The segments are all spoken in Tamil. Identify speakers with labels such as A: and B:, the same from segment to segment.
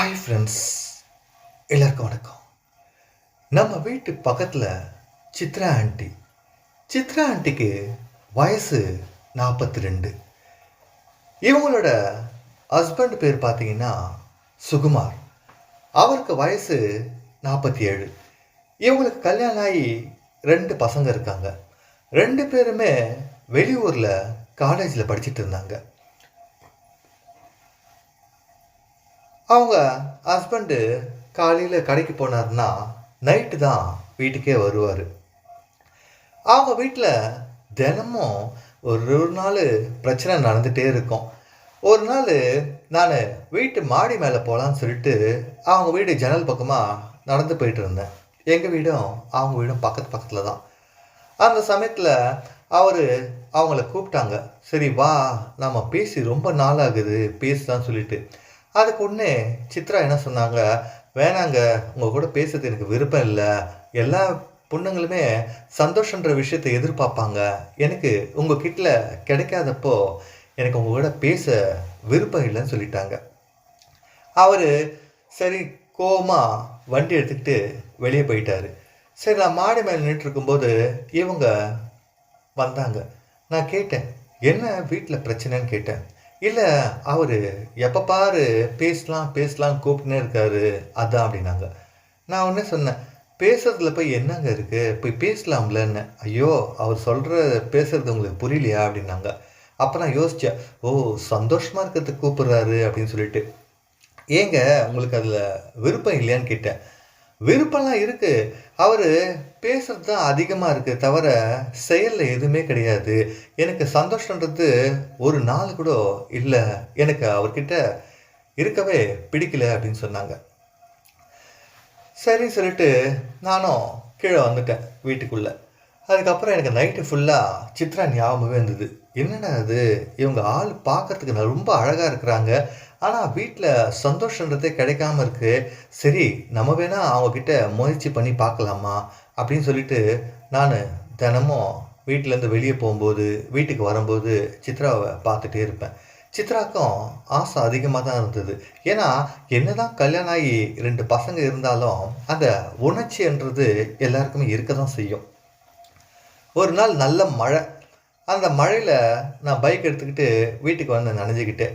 A: ஹாய் ஃப்ரெண்ட்ஸ் எல்லாருக்கும் வணக்கம். நம்ம வீட்டு பக்கத்தில் சித்ரா ஆண்டி. சித்ரா ஆண்டிக்கு வயசு நாற்பத்தி ரெண்டு இவங்களோட ஹஸ்பண்ட் பேர் பார்த்தீங்கன்னா சுகுமார். அவருக்கு வயசு நாற்பத்தி ஏழு இவங்களுக்கு கல்யாணம் ஆகி ரெண்டு பசங்க இருக்காங்க. ரெண்டு பேருமே வெளியூரில் காலேஜில் படிச்சுட்டு இருந்தாங்க. அவங்க ஹஸ்பண்டு காலையில் கடைக்கு போனார்னா நைட்டு தான் வீட்டுக்கே வருவார். அவங்க வீட்டில் தினமும் ஒரு ஒரு நாள் பிரச்சனை நடந்துகிட்டே இருக்கும். ஒரு நாள் நான் வீட்டு மாடி மேலே போகலான்னு சொல்லிட்டு அவங்க வீடு ஜன்னல் பக்கமாக நடந்து போயிட்டு இருந்தேன். எங்கள் வீடும் அவங்க வீடும் பக்கத்து பக்கத்தில் தான். அந்த சமயத்தில் அவர் அவங்கள கூப்பிட்டாங்க. சரி வா நம்ம பேசி ரொம்ப நாள் ஆகுது பேசலாம்னு சொல்லிட்டு. அதுக்கு ஒன்று சித்ரா என்ன சொன்னாங்க? வேணாங்க உங்கள் கூட பேசுறது எனக்கு விருப்பம் இல்லை. எல்லா பொண்ணுங்களுமே சந்தோஷன்ற விஷயத்தை எதிர்பார்ப்பாங்க. எனக்கு உங்கள் கிட்ட கிடைக்காதப்போ எனக்கு உங்கள் கூட பேச விருப்பம் இல்லைன்னு சொல்லிட்டாங்க. அவர் சரி கோபமாக வண்டி எடுத்துக்கிட்டு வெளியே போயிட்டார். சரி நான் மாடி மேலே நின்றுருக்கும்போது இவங்க வந்தாங்க. நான் கேட்டேன் என்ன வீட்டில் பிரச்சனைன்னு கேட்டேன்? இல்லை அவர் எப்போ பாரு பேசலாம் பேசலாம் கூப்பிட்டுனே இருக்காரு அதான் அப்படின்னாங்க. நான் ஒன்றே சொன்னேன் பேசுறதுல போய் என்னங்க இருக்குது போய் பேசலாம்லன்னு ஐயோ அவர் சொல்கிற பேசுறது உங்களுக்கு புரியலையா? அப்படின்னாங்க. அப்போ நான் யோசித்தேன் ஓ சந்தோஷமாக இருக்கிறதுக்கு கூப்பிட்றாரு அப்படின்னு சொல்லிட்டு. ஏங்க உங்களுக்கு அதில் விருப்பம் இல்லையான்னு கேட்டேன். விருப்பம்லாம் இருக்குது அவர் பேசுறது தான் அதிகமாக இருக்குது தவிர செயலில் எதுவுமே கிடையாது. எனக்கு சந்தோஷன்றது ஒரு நாள் கூட இல்லை. எனக்கு அவர்கிட்ட இருக்கவே பிடிக்கல அப்படின்னு சொன்னாங்க. சரின்னு சொல்லிட்டு நானும் கீழே வந்துட்டேன் வீட்டுக்குள்ளே. அதுக்கப்புறம் எனக்கு நைட்டு ஃபுல்லாக சித்ரா ஞாபகமே இருந்தது. என்னடா அது? இவங்க ஆள் பார்க்கறதுக்கு நான் ரொம்ப அழகாக இருக்கிறாங்க. ஆனால் வீட்டில் சந்தோஷன்றதே கிடைக்காம இருக்குது சரி நம்ம வேணால் அவங்கக்கிட்ட முயற்சி பண்ணி பார்க்கலாமா? அப்படின்னு சொல்லிட்டு நான் தினமும் வீட்டிலேருந்து வெளியே போகும்போது வீட்டுக்கு வரும்போது சித்ராவை பார்த்துட்டே இருப்பேன். சித்ராக்கும் ஆசை அதிகமாக தான் இருந்தது. ஏன்னா என்னதான் கல்யாணம் ஆகி ரெண்டு பசங்க இருந்தாலும் அந்த உணர்ச்சின்றது எல்லாருக்குமே இருக்க தான் செய்யும். ஒரு நாள் நல்ல மழை அந்த மழையில் நான் பைக் எடுத்துக்கிட்டு வீட்டுக்கு வந்தேன் நனைஞ்சிக்கிட்டு.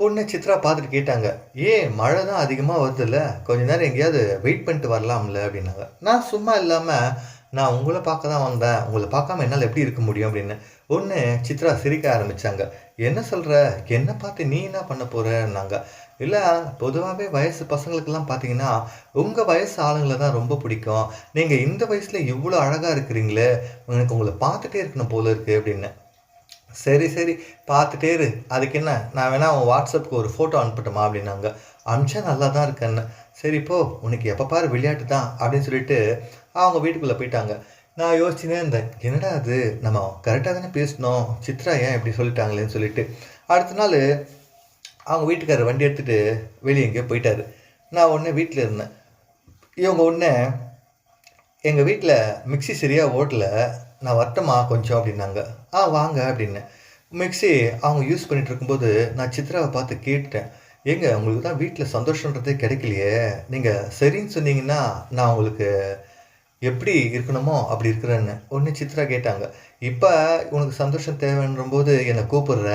A: உடனே சித்ரா பார்த்துட்டு கேட்டாங்க ஏன் மழை தான் அதிகமாக வருதுல்ல? கொஞ்ச நேரம் எங்கேயாவது வெயிட் பண்ணிட்டு வரலாம்ல? அப்படின்னாங்க. நான் சும்மா இல்லாமல் நான் உங்களை பார்க்க தான் வந்தேன். உங்களை பார்க்காம என்னால் எப்படி இருக்க முடியும்? அப்படின்னு. ஒன்று சித்ரா சிரிக்க ஆரம்பித்தாங்க என்ன சொல்கிற என்ன பார்த்து நீ என்ன பண்ண போகிறன்னாங்க இல்லை பொதுவாகவே வயசு பசங்களுக்கெல்லாம் பார்த்தீங்கன்னா உங்கள் வயசு ஆளுங்களை தான் ரொம்ப பிடிக்கும். நீங்கள் இந்த வயசில் இவ்வளோ அழகாக இருக்கிறீங்களே எனக்கு உங்களை பார்த்துட்டே இருக்கணும் போல இருக்குது அப்படின்னு. சரி சரி பார்த்துட்டே இரு. அதுக்கு என்ன? நான் வேணா உன் வாட்ஸ்அப்புக்கு ஒரு ஃபோட்டோ அனுப்பட்டுமா அப்படின்னாங்க. அனுப்பிச்சா நல்லா தான் இருக்கேன்னு. சரி போ. உனக்கு எப்போ பாரு விளையாட்டு தான் அப்படின்னு சொல்லிட்டு அவங்க வீட்டுக்குள்ளே போயிட்டாங்க. நான் யோசிச்சுனே இருந்தேன். என்னடா அது? நம்ம கரெக்டாக தானே பேசணும். சித்ரா ஏன் இப்படி சொல்லிட்டாங்களேன்னு சொல்லிட்டு. அடுத்த நாள் அவங்க வீட்டுக்காரர் வண்டி எடுத்துகிட்டு வெளியே எங்கேயோ போயிட்டாரு. நான் ஒன்று வீட்டில் இருந்தேன். இவங்க ஒன்று எங்கள் வீட்டில் மிக்சி சரியாக ஓட்டல நான் வரட்டமா கொஞ்சம் அப்படின்னாங்க. ஆ வாங்க அப்படின்னு மிக்சி அவங்க யூஸ் பண்ணிட்டு இருக்கும்போது நான் சித்ராவை பார்த்து கேட்டுட்டேன். ஏங்க உங்களுக்கு தான் வீட்டில் சந்தோஷன்றதே கிடைக்கலையே. நீங்கள் சரின்னு சொன்னீங்கன்னா நான் உங்களுக்கு எப்படி இருக்கணுமோ அப்படி இருக்கிறேன்னு. ஒன்று சித்ரா கேட்டாங்க. இப்போ உனக்கு சந்தோஷம் தேவைன்ற போது என்னை கூப்பிடுற.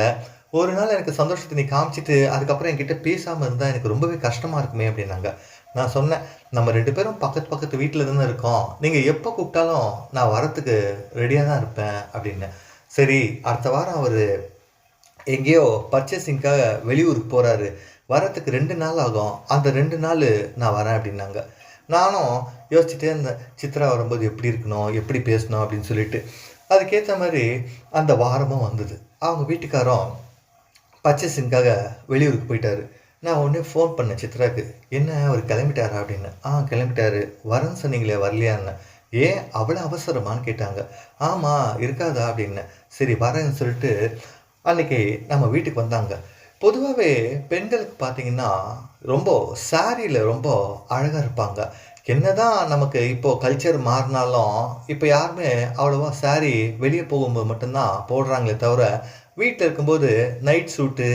A: ஒரு நாள் எனக்கு சந்தோஷத்தை நீ காமிச்சிட்டு அதுக்கப்புறம் என்கிட்ட பேசாமல் இருந்தால் எனக்கு ரொம்பவே கஷ்டமாக இருக்குமே அப்படின்னாங்க. நான் சொன்னேன் நம்ம ரெண்டு பேரும் பக்கத்து பக்கத்து வீட்டில் தானே இருக்கோம். நீங்கள் எப்போ கூப்பிட்டாலும் நான் வரத்துக்கு ரெடியாக தான் இருப்பேன் அப்படின்னு. சரி அடுத்த வாரம் அவர் எங்கேயோ பர்ச்சேசிங்க்காக வெளியூருக்கு போகிறாரு வரத்துக்கு ரெண்டு நாள் ஆகும். அந்த ரெண்டு நாள் நான் வரேன் அப்படின்னாங்க. நானும் யோசிச்சுட்டே இருந்தேன் சித்ரா வரும்போது எப்படி இருக்கணும் எப்படி பேசணும்? அப்படின்னு சொல்லிட்டு. அதுக்கேற்ற மாதிரி அந்த வாரமும் வந்தது. அவங்க வீட்டுக்காரம் பர்ச்சேசிங்காக வெளியூருக்கு போயிட்டாரு. நான் உடனே ஃபோன் பண்ணேன் சித்ராக்கு என்ன அவர் கிளம்பிட்டாரா? அப்படின்னு. ஆ கிளம்பிட்டாரு. வரேன்னு சொன்னீங்களே வரலையான்னு. ஏன்? அவ்வளோ அவசரமான்னு கேட்டாங்க. ஆமாம் இருக்காதா? அப்படின்னு. சரி வரேன்னு சொல்லிட்டு அன்னைக்கு நம்ம வீட்டுக்கு வந்தாங்க. பொதுவாகவே பெண்களுக்கு பார்த்தீங்கன்னா ரொம்ப சாரியில் ரொம்ப அழகாக இருப்பாங்க. என்னதான் நமக்கு இப்போது கல்ச்சர் மாறினாலும் இப்போ யாருமே அவ்வளோவா சாரி வெளியே போகும்போது மட்டும்தான் போடுறாங்களே தவிர வீட்டில் இருக்கும்போது நைட் சூட்டு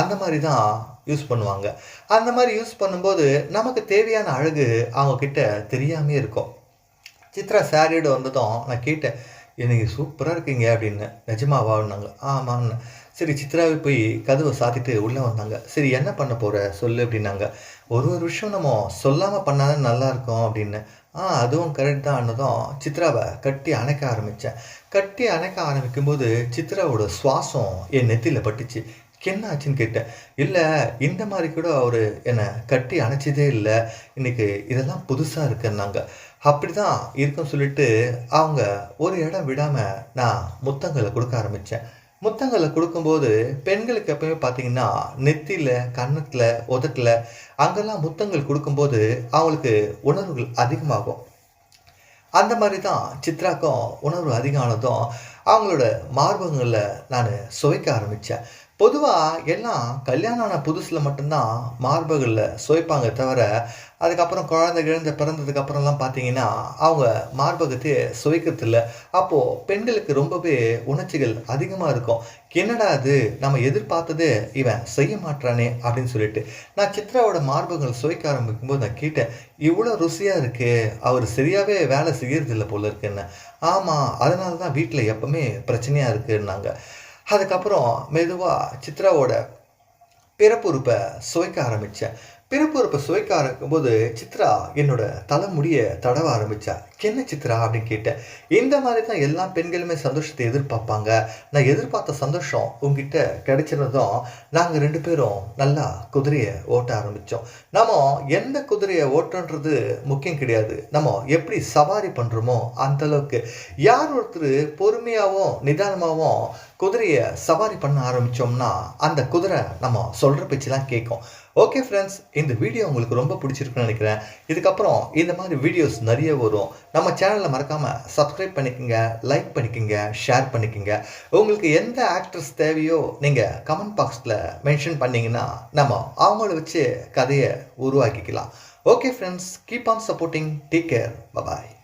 A: அந்த மாதிரி தான் யூஸ் பண்ணுவாங்க. அந்த மாதிரி யூஸ் பண்ணும்போது நமக்கு தேவையான அழகு அவங்கக்கிட்ட தெரியாமே இருக்கும். சித்ரா சாரியோடு வந்ததும் நான் கேட்டேன் எனக்கு சூப்பராக இருக்கீங்க அப்படின்னு. நிஜமாவான்னாங்க ஆமான்னு சரி சித்ராவை போய் கதவை சாத்திட்டு உள்ளே வந்தாங்க. சரி என்ன பண்ண போகிற சொல்லு அப்படின்னாங்க. ஒரு ஒரு விஷயம் நம்ம சொல்லாமல் பண்ணாத நல்லாயிருக்கும் அப்படின்னு. ஆ அதுவும் கரெக்ட் தான்னதும் சித்ராவை கட்டி அணைக்க ஆரம்பித்தேன் கட்டி அணைக்க ஆரம்பிக்கும்போது சித்ராவோட சுவாசம் என் நெத்தியில் பட்டுச்சு. என்ன ஆச்சுன்னு கேட்டேன். இல்லை இந்த மாதிரி கூட அவர் என்னை கட்டி அணைச்சதே இல்லை. இன்னைக்கு இதெல்லாம் புதுசாக இருக்குன்னாங்க. அப்படி தான் இருக்குன்னு சொல்லிட்டு அவங்க ஒரு இடம் விடாமல் நான் முத்தங்களை கொடுக்க ஆரம்பித்தேன் முத்தங்களை கொடுக்கும்போது பெண்களுக்கு எப்பயுமே பார்த்தீங்கன்னா நெத்தியில் கன்னத்தில் உதட்டில் அங்கெல்லாம் முத்தங்கள் கொடுக்கும்போது அவங்களுக்கு உணர்வுகள் அதிகமாகும். அந்த மாதிரி தான் சித்ராக்கும் உணர்வு அதிகமானதும் அவங்களோட மார்பகங்களில் நான் சுவைக்க ஆரம்பித்தேன் பொதுவாக எல்லாம் கல்யாணம் ஆன புதுசில் மட்டும்தான் மார்பகங்களில் சுவைப்பாங்க தவிர அதுக்கப்புறம் குழந்தை கிழந்த பிறந்ததுக்கப்புறம்லாம் பார்த்தீங்கன்னா அவங்க மார்பகத்தையே சுவைக்கிறதில்ல. அப்போது பெண்களுக்கு ரொம்பவே உணர்ச்சிகள் அதிகமாக இருக்கும். என்னடா அது நம்ம எதிர்பார்த்தது இவன் செய்ய மாட்டானே அப்படின்னு சொல்லிட்டு. நான் சித்ராவோட மார்பகங்கள் சுவைக்க ஆரம்பிக்கும்போது நான் கேட்டேன் இவ்வளோ ருசியாக இருக்குது அவர் சரியாகவே வேலை செய்கிறதில்ல போல இருக்குன்னு. ஆமாம் அதனால தான் வீட்டில் எப்பவுமே பிரச்சனையாக இருக்குன்னாங்க. அதுக்கப்புறம் மெதுவாக சித்ராவோட பிறப்புறுப்பை சுவைக்க ஆரம்பித்தேன் பிறப்புறுப்பை சுவைக்க ஆரம்பிக்கும்போது சித்ரா என்னோட தலைமுடியை தடவ ஆரம்பித்தா என்ன சித்ரா? அப்படின்னு கேட்டேன். இந்த மாதிரி தான் எல்லா பெண்களுமே சந்தோஷத்தை எதிர்பார்ப்பாங்க. நான் எதிர்பார்த்த சந்தோஷம் உங்ககிட்ட கிடைச்சிருந்ததும் நாங்கள் ரெண்டு பேரும் நல்லா குதிரையை ஓட்ட ஆரம்பித்தோம் நம்ம எந்த குதிரையை ஓட்டன்றது முக்கியம் கிடையாது. நம்ம எப்படி சவாரி பண்ணுறோமோ அந்த அளவுக்கு. யார் ஒருத்தர் பொறுமையாகவும் நிதானமாகவும் குதிரையை சவாரி பண்ண ஆரம்பித்தோம்னா அந்த குதிரை நம்ம சொல்கிற பேச்செல்லாம் கேட்கும். ஓகே ஃப்ரெண்ட்ஸ் இந்த வீடியோ உங்களுக்கு ரொம்ப பிடிச்சிருக்குன்னு நினைக்கிறேன். இதுக்கப்புறம் இந்த மாதிரி வீடியோஸ் நிறைய வரும். நம்ம சேனலை மறக்காமல் சப்ஸ்கிரைப் பண்ணிக்கோங்க லைக் பண்ணிக்கோங்க ஷேர் பண்ணிக்கோங்க. உங்களுக்கு எந்த ஆக்ட்ரஸ் தேவையோ நீங்கள் கமெண்ட் பாக்ஸில் மென்ஷன் பண்ணிங்கன்னா நம்ம அவங்கள வச்சு கதையை உருவாக்கிக்கலாம். Okay friends keep on supporting take care bye bye